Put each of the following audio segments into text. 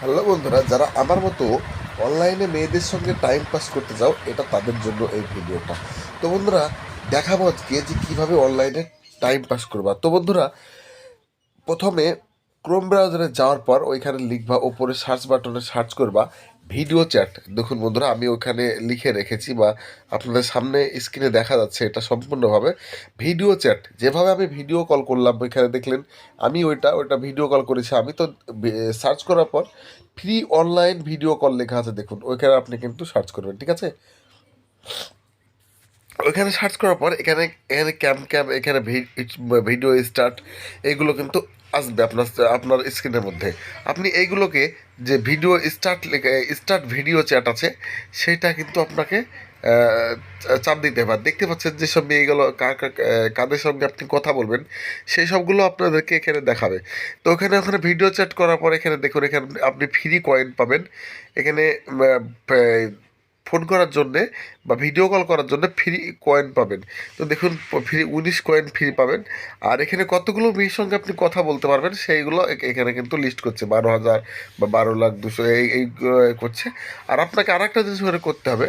Hello বন্ধুরা, যারা আমার মতো অনলাইনে মেয়েদের সঙ্গে টাইম পাস করতে যাও এটা তাদের জন্য এই ভিডিওটা। তো বন্ধুরা, দেখাবো আজকে যে কীভাবে অনলাইনে টাইম পাস করবা। তো বন্ধুরা, প্রথমে ক্রোম ব্রাউজারে যাওয়ার পর ওইখানে লিখবা, ওপরে সার্চ বাটনে সার্চ করবা। Video chat. দেখুন বন্ধুরা, আমি ওখানে লিখে রেখেছি বা আপনাদের সামনে স্ক্রিনে দেখা যাচ্ছে এটা সম্পূর্ণভাবে ভিডিও চ্যাট। যেভাবে আমি ভিডিও কল করলাম, ওইখানে দেখলেন আমি ওইটা ওইটা ভিডিও কল করেছি আমি। তো সার্চ করার পর ফ্রি অনলাইন ভিডিও কল লেখা আছে, দেখুন, ওইখানে আপনি কিন্তু সার্চ করবেন, ঠিক আছে? ওইখানে সার্চ করার পর এখানে এখানে ক্যাম ক্যাম, এখানে ভিডিও স্টার্ট, এগুলো কিন্তু আসবে আপনার আপনার স্ক্রিনের মধ্যে। আপনি এইগুলোকে যে video start start video chat আছে সেটা কিন্তু আপনাকে চাপ দিতে আর দেখতে পাচ্ছেন যেসব কার কার- আহ, কাদের সঙ্গে আপনি কথা বলবেন সেই সবগুলো আপনাদেরকে এখানে দেখাবে। তো ওখানে ওখানে ভিডিও চ্যাট করার পর এখানে দেখুন এখানে আপনি ফ্রি কয়েন পাবেন। এখানে ফোন করার জন্যে বা ভিডিও কল করার জন্য ফ্রি কয়েন পাবেন। তো দেখুন, ফ্রি উনিশ কয়েন ফ্রি পাবেন। আর এখানে কতগুলো মেয়ের সঙ্গে আপনি কথা বলতে পারবেন, সেইগুলো এখানে কিন্তু লিস্ট করছে। বারো হাজার বা বারো লাখ দুশো এই এই করছে। আর আপনাকে আর একটা জিনিস ওখানে করতে হবে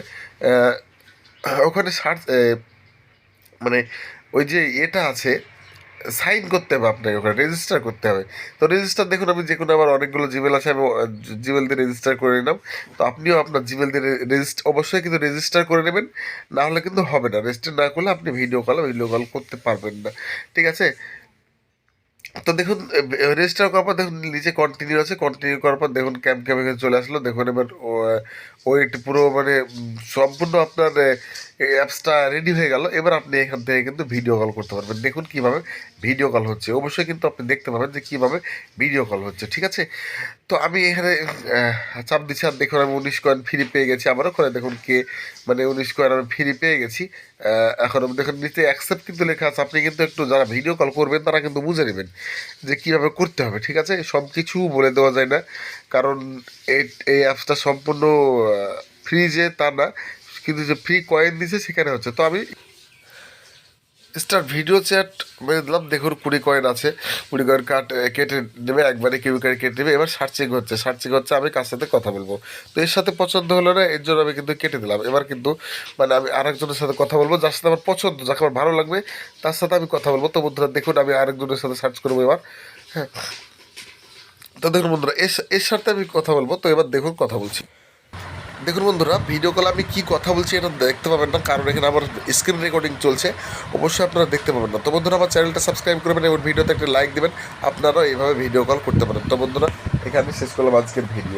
ওখানে সার্চ মানে ওই যে এটা আছে সাইন করতে হবে আপনাকে ওখানে রেজিস্টার করতে হবে। তো রেজিস্টার দেখুন আমি যে কোনো আমার অনেকগুলো জিমেল আছে, আমি জিমেল দিয়ে রেজিস্টার করে নিলাম। তো আপনিও আপনার জিমেল দিয়ে রেজিস্টার অবশ্যই কিন্তু রেজিস্টার করে নেবেন। না হলে কিন্তু হবে না। রেজিস্টার না করলে আপনি ভিডিও কল ভিডিও কল করতে পারবেন না। ঠিক আছে? তো দেখুন রেজিস্টার করার পর দেখুন নিচে কন্টিনিউ আছে কন্টিনিউ করার পর দেখুন ক্যাম্প ক্যাম্পে চলে আসলো। দেখুন এবার ওয়েট পুরো মানে সম্পূর্ণ আপনার অ্যাপসটা রেডি হয়ে গেল। এবার আপনি এখান থেকে কিন্তু ভিডিও কল করতে পারবেন। দেখুন কীভাবে ভিডিও কল হচ্ছে। অবশ্যই কিন্তু আপনি দেখতে পাবেন যে কীভাবে ভিডিও কল হচ্ছে, ঠিক আছে? তো আমি এখানে চাপ দিচ্ছি আর দেখুন আমি উনিশ কয়েন ফ্রি পেয়ে গেছি। আমারও করে দেখুন কে মানে উনিশ কয়েন আমি ফ্রি পেয়ে গেছি। এখন দেখুন নিচে অ্যাকসেপ্ট কিন্তু লেখা আছে। আপনি কিন্তু একটু যারা ভিডিও কল করবেন, তারা কিন্তু বুঝে নেবেন যে কীভাবে করতে হবে, ঠিক আছে? সব কিছু বলে দেওয়া যায় না। কারণ এই এই অ্যাপসটা সম্পূর্ণ ফ্রি যে তা না, কিন্তু যে ফ্রি কয়েন দিছে সেখানে হচ্ছে। তো আমি স্টার ভিডিও চ্যাট মেরে দিলাম দেখুন কুড়ি কয়েন আছে। কুড়ি কয়েন কাট কেটে নেবে, একবারে কেউ করে কেটে নেবে। এবার সার্চিং হচ্ছে। সার্চিং হচ্ছে, আমি কার সাথে কথা বলব? তো এর সাথে পছন্দ হলো না, এর জন্য আমি কিন্তু কেটে দিলাম। এবার কিন্তু মানে আমি আরেকজনের সাথে কথা বলব, যার সাথে আমার পছন্দ, যাকে আমার ভালো লাগবে, তার সাথে আমি কথা বলব। তো বন্ধুরা, দেখুন, আমি আরেকজনের সাথে সার্চ করব এবার। হ্যাঁ। তো দেখুন বন্ধুরা, এর এর সাথে আমি কথা বলব। তো এবার দেখুন, কথা বলছি। দেখুন বন্ধুরা ভিডিও কলে আমি কি কথা বলছি এটা দেখতে পাবেন না, কারণ এখানে আমার স্ক্রিন রেকর্ডিং চলছে, অবশ্যই আপনারা দেখতে পাবেন না। তো বন্ধুরা, আমার চ্যানেলটা সাবস্ক্রাইব করবেন এবং ভিডিওতে একটা লাইক দেবেন, আপনারাও এইভাবে ভিডিও কল করতে পারেন। তো বন্ধুরা, এখানে শেষ করলাম আজকের ভিডিও